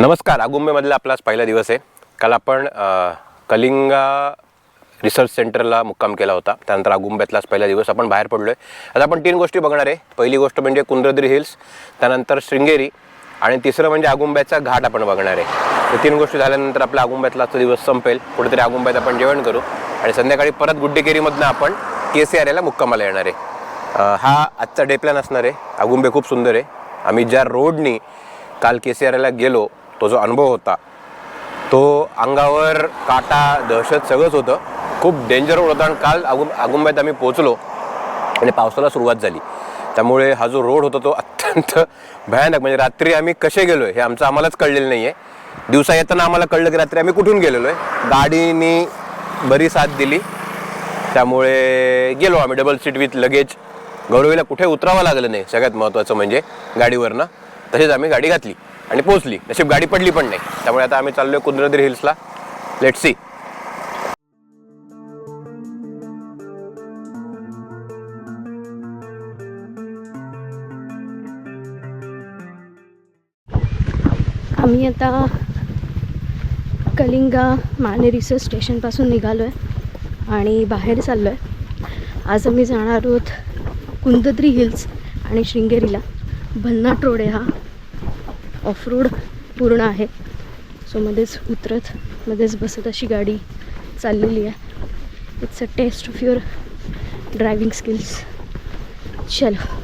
नमस्कार आगुंबेमधला आपला आज पहिला दिवस आहे. काल आपण कलिंगा रिसर्च सेंटरला मुक्काम केला होता. त्यानंतर आगुंब्यातला आज पहिला दिवस आपण बाहेर पडलो आहे आता आपण तीन गोष्टी बघणार आहे. पहिली गोष्ट म्हणजे कुंद्रद्री हिल्स त्यानंतर शृंगेरी आणि तिसरं म्हणजे आगुंब्याचा घाट आपण बघणार आहे. तर तीन गोष्टी झाल्यानंतर आपला आगुंब्यातला आजचा दिवस संपेल. कुठेतरी आगुंब्यात आपण जेवण करू आणि संध्याकाळी परत गुड्डेकेरीमधनं आपण के सी आर एला मुक्कामाला येणार आहे. हा आजचा डे प्लॅन असणार आहे. आगुंबे खूप सुंदर आहे. आम्ही ज्या रोडनी काल के सी आर एला गेलो तो जो अनुभव होता तो अंगावर काटा दहशत सगळंच होतं. खूप डेंजर होतं होता आणि काल आगुं आगुंब्यात आम्ही पोचलो आणि पावसाला सुरुवात झाली. त्यामुळे हा जो रोड होता तो अत्यंत भयानक. म्हणजे रात्री आम्ही कसे गेलो आहे हे आमचं आम्हालाच कळलेलं नाही आहे दिवसा येताना आम्हाला कळलं की रात्री आम्ही कुठून गेलेलो आहे गाडीनी बरी साथ दिली. त्यामुळे गेलो आम्ही डबल सीट विथ लगेज गौरवीला कुठे उतरावं लागलं नाही. सगळ्यात महत्त्वाचं म्हणजे गाडीवरनं. तसेच आम्ही गाडी घातली. आणि पोचली तशी गाडी पडली पण नाही. त्यामुळे आता आम्ही चाललोय कुंद्रद्री हिल्सला. लेट सी आम्ही आता कलिंगा माने रिसर्च स्टेशनपासून निघालो आहे आणि बाहेर चाललो आहे आज आम्ही जाणार आहोत कुंदद्री हिल्स आणि शृंगेरीला. भन्नाट रोड आहे हा. ऑफ रोड पूर्ण आहे. सो मध्येच उतरत मध्येच बसत अशी गाडी चाललेली आहे. It's a test of your driving skills चलो.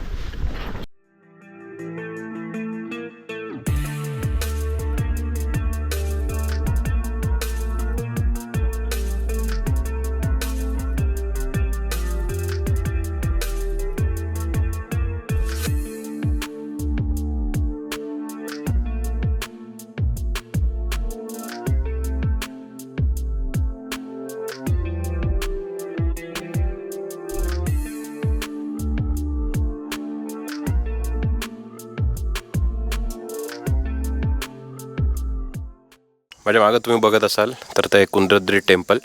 माझ्या मागं तुम्ही बघत असाल तर ते कुंद्रद्री टेम्पल.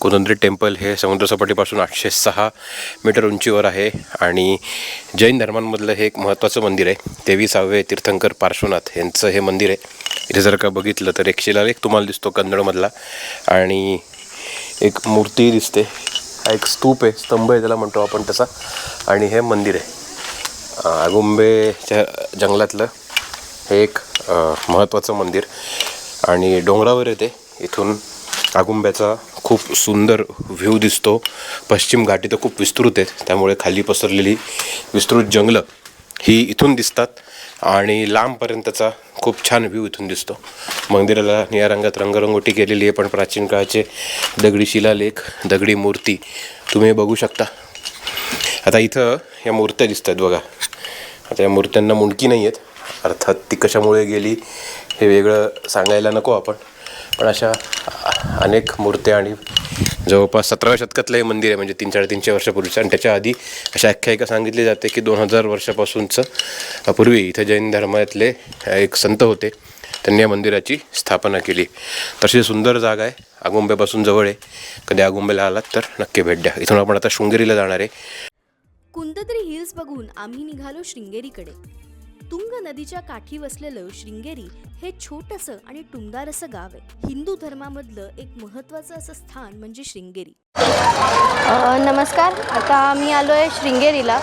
कुंद्रद्री टेम्पल हे समुद्रसपाटीपासून आठशे सहा मीटर उंचीवर आहे आणि जैन धर्मांमधलं हे एक महत्त्वाचं मंदिर आहे. तेविसावे तीर्थंकर पार्श्वनाथ यांचं हे मंदिर आहे. इथे जर का बघितलं तर एक शिलालेख तुम्हाला दिसतो कन्नडमधला आणि एक मूर्ती दिसते. हा एक स्तूप आहे स्तंभ आहे त्याला म्हणतो आपण तसा. आणि हे मंदिर आहे. आगुंबेच्या जंगलातलं हे एक महत्त्वाचं मंदिर. आणि डोंगरावर येते इथून आगुंब्याचा खूप सुंदर व्ह्यू दिसतो. पश्चिम घाटी तर खूप विस्तृत आहेत त्यामुळे खाली पसरलेली विस्तृत जंगलं ही इथून दिसतात. आणि लांबपर्यंतचा खूप छान व्ह्यू इथून दिसतो. मंदिराला निळ्या रंगात रंगरंगोटी केलेली आहे पण प्राचीन काळाचे दगडी शिलालेख दगडी मूर्ती तुम्ही बघू शकता. आता इथं या मूर्त्या दिसत आहेत बघा. आता या मूर्त्यांना मुंडकी नाही आहेत अर्थात ती कशामुळे गेली हे वेगळं सांगायला नको आपण. पण अशा अनेक मूर्त्या आणि जवळपास सतराव्या शतकातलं हे मंदिर आहे म्हणजे तीन साडेतीनशे वर्षापूर्वीचं. आणि त्याच्या आधी अशा आख्यायिका सांगितली जाते की दोन हजार वर्षापासूनचं पूर्वी इथे जैन धर्मातले एक संत होते त्यांनी या मंदिराची स्थापना केली. तशी सुंदर जागा आहे आगुंब्यापासून जवळ आहे. कधी आगुंब्याला आलात तर नक्की भेट द्या. इथून आपण आता शृंगेरीला जाणार आहे. कुंदद्री हिल्स बघून आम्ही निघालो शृंगेरीकडे. तुंग नदीच्या काठी वसलेलं शृंगेरी हे छोटंसं आणि टुंगार असं गाव आहे. हिंदू धर्मामधलं एक महत्त्वाचं असं स्थान म्हणजे शृंगेरी. नमस्कार. आता आम्ही आलो आहे शृंगेरीला.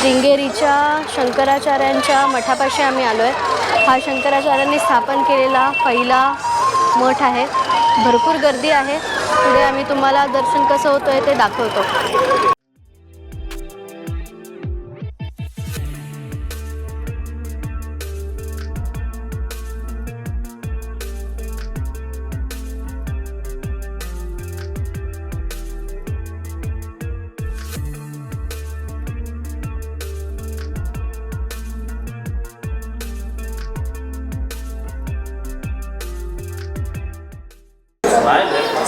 शृंगेरीच्या शंकराचार्यांच्या मठापाशी आम्ही आलो आहे हा शंकराचार्यांनी स्थापन केलेला पहिला मठ आहे. भरपूर गर्दी आहे. पुढे आम्ही तुम्हाला दर्शन कसं होतं आहे ते दाखवतो.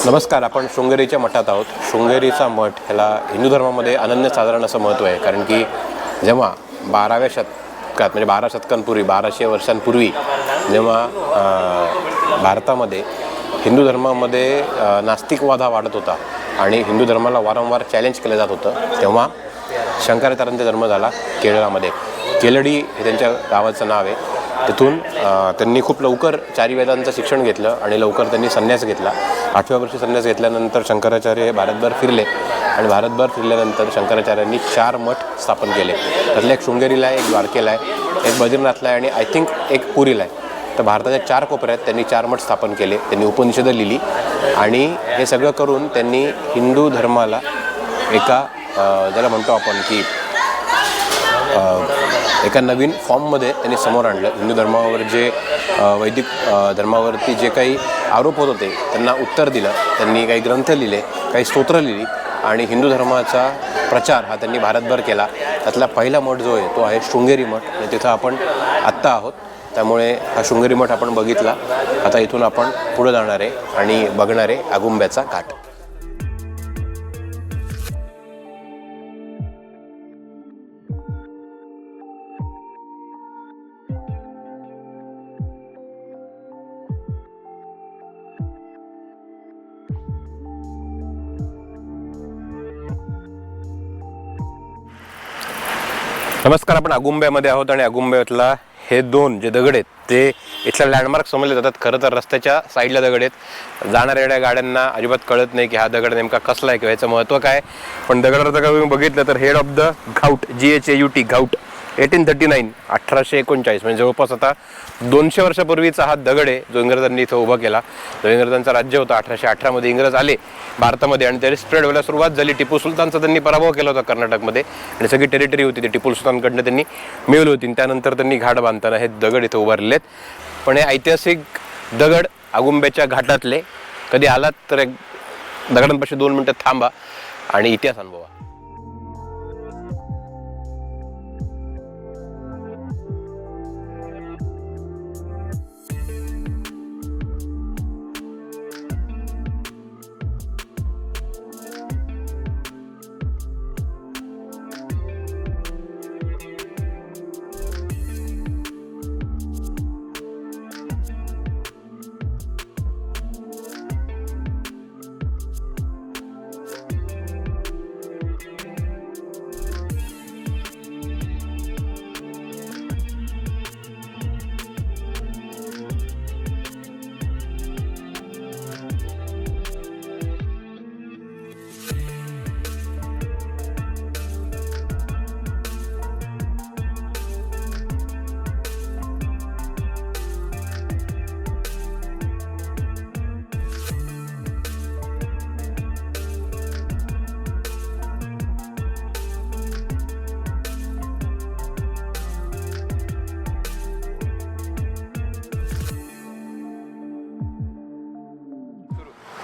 नमस्कार आपण शृंगेरीच्या मठात आहोत. शृंगेरीचा मठ ह्याला हिंदू धर्मामध्ये अनन्य साधारण असं महत्त्व आहे. कारण की जेव्हा बाराव्या शतकात म्हणजे बारा शतकांपूर्वी बाराशे वर्षांपूर्वी जेव्हा भारतामध्ये हिंदू धर्मामध्ये नास्तिकवादा नास्तिकवाद हा वाढत होता आणि हिंदू धर्माला वारंवार चॅलेंज केलं जात होतं तेव्हा शंकराचार्यांचा जन्म झाला केरळामध्ये. केलडी हे त्यांच्या गावाचं नाव आहे. तिथून त्यांनी खूप लवकर चारी वेदांचं शिक्षण घेतलं आणि लवकर त्यांनी संन्यास घेतला. आठव्या वर्षी संन्यास घेतल्यानंतर शंकराचार्य हे भारतभर फिरले आणि भारतभर फिरल्यानंतर शंकराचार्यांनी चार मठ स्थापन केले. त्यातला एक शृंगेरीला आहे एक द्वारकेला आहे एक बद्रीनाथला आहे आणि आय थिंक एक पुरीला आहे. तर भारताच्या चार कोपऱ्यात त्यांनी चार मठ स्थापन केले त्यांनी उपनिषदं लिहिली आणि हे सगळं करून त्यांनी हिंदू धर्माला एका ज्याला म्हणतो आपण की एका नवीन फॉर्ममध्ये त्यांनी समोर आणलं. हिंदू धर्मावर जे वैदिक धर्मावरती जे काही आरोप होत होते त्यांना उत्तर दिलं. त्यांनी काही ग्रंथ लिहिले काही स्तोत्र लिहिली आणि हिंदू धर्माचा प्रचार हा त्यांनी भारतभर केला. त्यातला पहिला मठ जो आहे तो आहे शृंगेरी मठ आणि तिथं आपण आत्ता आहोत. त्यामुळे हा शृंगेरी मठ आपण बघितला. आता इथून आपण पुढे जाणार आहे आणि बघणार आहे आगुंब्याचा घाट. नमस्कार आपण अगुंब्यामध्ये आहोत आणि अगुंब्यातला हे दोन जे दगड आहेत ते इथल्या लँडमार्क समजले जातात खरं तर रस्त्याच्या साईडला दगड आहेत. जाणाऱ्या येणाऱ्या गाड्यांना अजिबात कळत नाही की हा दगड नेमका कसला आहे किंवा याचं महत्त्व काय पण दगडावर जर तुम्ही बघितलं तर head of the ghat G H A U T ghat eighteen thirty nine अठराशे एकोणचाळीस म्हणजे जवळपास आता दोनशे वर्षापूर्वीचा हा दगड आहे जो इंग्रजांनी इथं उभा केला. जो इंग्रजांचा राज्य होता अठराशे अठरामध्ये इंग्रज आले भारतामध्ये आणि तरी स्प्रेड व्हायला सुरुवात झाली. टिपू सुलतानचा त्यांनी पराभव केला होता कर्नाटकमध्ये आणि सगळी टेरिटरी होती ती टिपू सुलतानकडनं त्यांनी मिळवली होती. आणि त्यानंतर त्यांनी घाट बांधताना हे दगड इथं उभारलेले आहेत. पण हे ऐतिहासिक दगड आगुंब्याच्या घाटातले कधी आलात तर एक दगडांपाशी दोन मिनटं थांबा आणि इतिहास अनुभवा.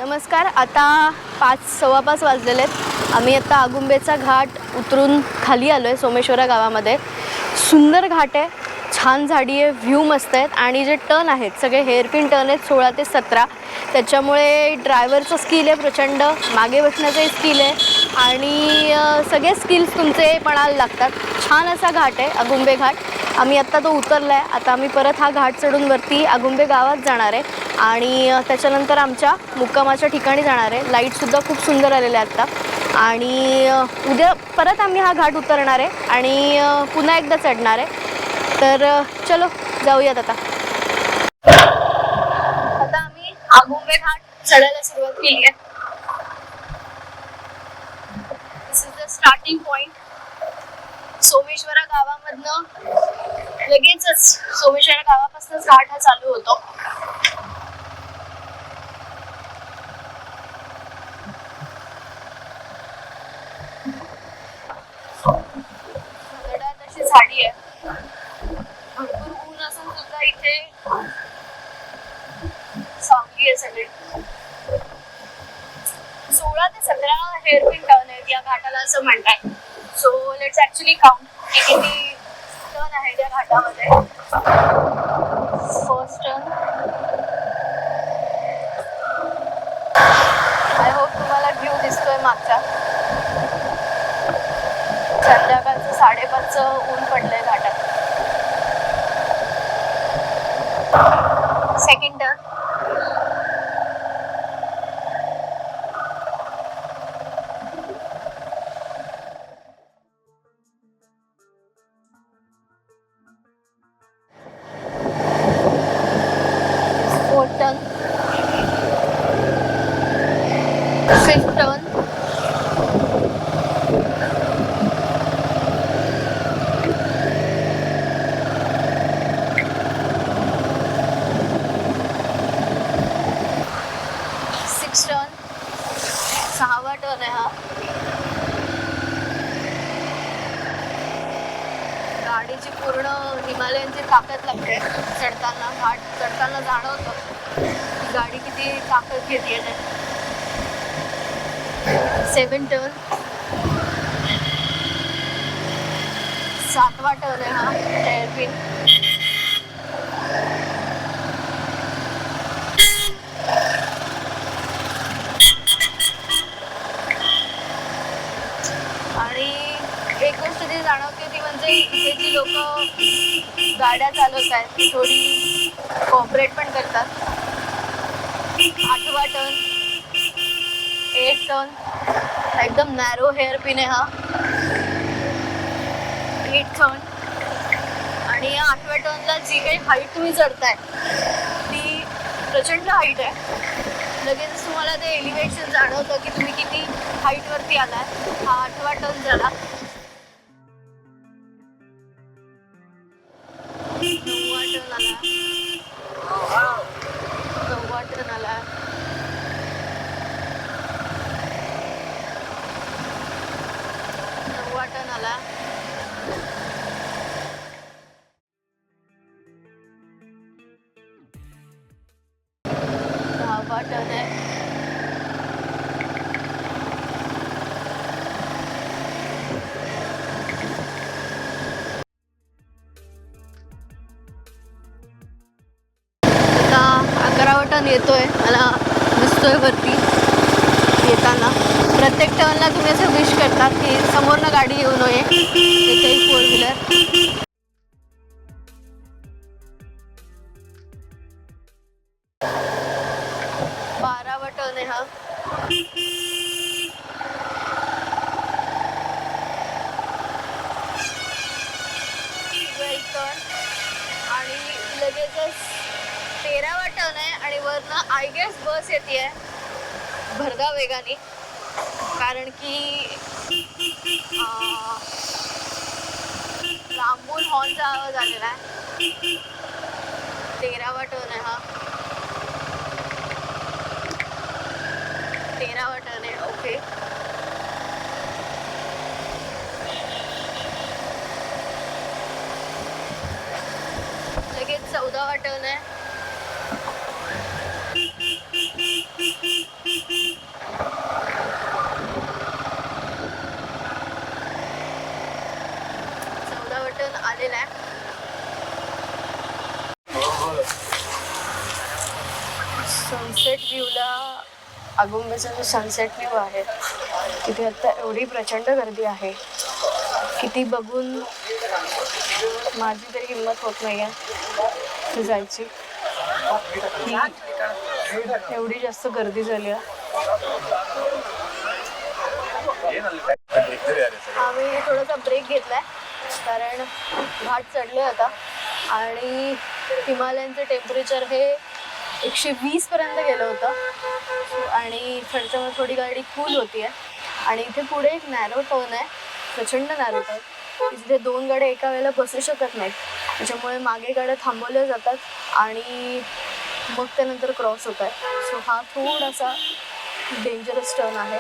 नमस्कार आता पाच सव्वा पाच वाजलेले आहेत. आम्ही आता आगुंबेचा घाट उतरून खाली आलो आहे सोमेश्वरा गावामध्ये. सुंदर घाट आहे छान झाडी आहे व्ह्यू मस्त आहेत आणि जे टर्न आहेत सगळे हेअरपिन टर्न आहेत सोळा ते सतरा. त्याच्यामुळे ड्रायव्हरचं स्किल आहे प्रचंड. मागे बसण्याचंही स्किल आहे आणि सगळे स्किल्स तुमचे पणाला लागतात. छान असा घाट आहे अगुंबे घाट. आम्ही आत्ता तो उतरला आहे आता आम्ही परत हा घाट चढून वरती अगुंबे गावात जाणार आहे. आणि त्याच्यानंतर आमच्या मुक्कामाच्या ठिकाणी जाणार आहे. लाईटसुद्धा खूप सुंदर आलेले आहेत आत्ता आणि उद्या परत आम्ही हा घाट उतरणार आहे. आणि पुन्हा एकदा चढणार आहे. तर चलो जाऊयात आता. आता आम्ही आगुंबे घाट चढायला सुरुवात केली आहे. स्टार्टिंग पॉइंट सोमेश्वरा गावामधनं लगेचच सोमेश्वरा गावापासूनच घाट हा चालू होतो. घनदाट अशी झाडी आहे. भरपूर ऊन असून सुद्धा इथे सावली आहे सगळी. सोळा ते सतरा हेअरपिन टर्न या घाटाला असं म्हणताय. सो लेट्स ऍक्च्युली काउंट की किती टर्न आहेत या घाटामध्ये. फर्स्ट टर्न आय होप तुम्हाला व्ह्यू दिसतोय मागच्या संध्याकाळचं साडेपाचचं ऊन पडलंय घाटात. सेवन टर्न. सातवा टर्न आहे हा हेअरपिन आणि एक गोष्ट जी जाणवते ती म्हणजे इथे जी लोक गाड्या चालवत आहेत ती थोडी कॉपरेट पण करतात आठवा टर्न एट टर्न एकदम नॅरो हेअर पिन आहे हा. एट टर्न आणि या आठव्या टर्नला जी काही हाईट तुम्ही चढताय ती प्रचंड हाईट आहे. लगेच तुम्हाला ते एलिव्हेशन जाणवतं की तुम्ही किती हाईटवरती आलाय. हा आठवा टर्न झाला. टर्न येतोय. मला दिसतोय वरती येताना. प्रत्येक टर्नला तुम्ही असं विश करतात की समोरनं गाडी येऊ नये. एकही फोर व्हीलर ना आय गेस बस येते भरगा वेगाने. कारण की लांबून हॉर्नचा आवाज आलेला आहे. तेरावा टर्न आहे हा. तेरावा टर्न आहे ओके लगेच चौदावा टर्न आहे चौदावा टर्न आलेला आहे सनसेट व्ह्यूला अगोंबेचा जो सनसेट व्ह्यू आहे तिथे आता एवढी प्रचंड गर्दी आहे की ती बघून माझी तरी हिंमत होत नाही आहे जायची. एवढी जास्त गर्दी झाली आहे आम्ही थोडासा ब्रेक घेतलाय कारण घाट चढले आता. आणि हिमालयांचं टेम्परेचर हे एकशे वीसपर्यंत गेलं होतं. आणि चढच्यामुळे थोडी गाडी कूल होती आहे आणि इथे पुढे एक नॅरो टर्न आहे. प्रचंड नॅरो टर्न जिथे दोन गाड्या एका वेळेला बसू शकत नाहीत. त्याच्यामुळे मागे गाड्या थांबवल्या जातात आणि मग त्यानंतर क्रॉस होत आहे. सो हा थोडासा डेंजरस टर्न आहे.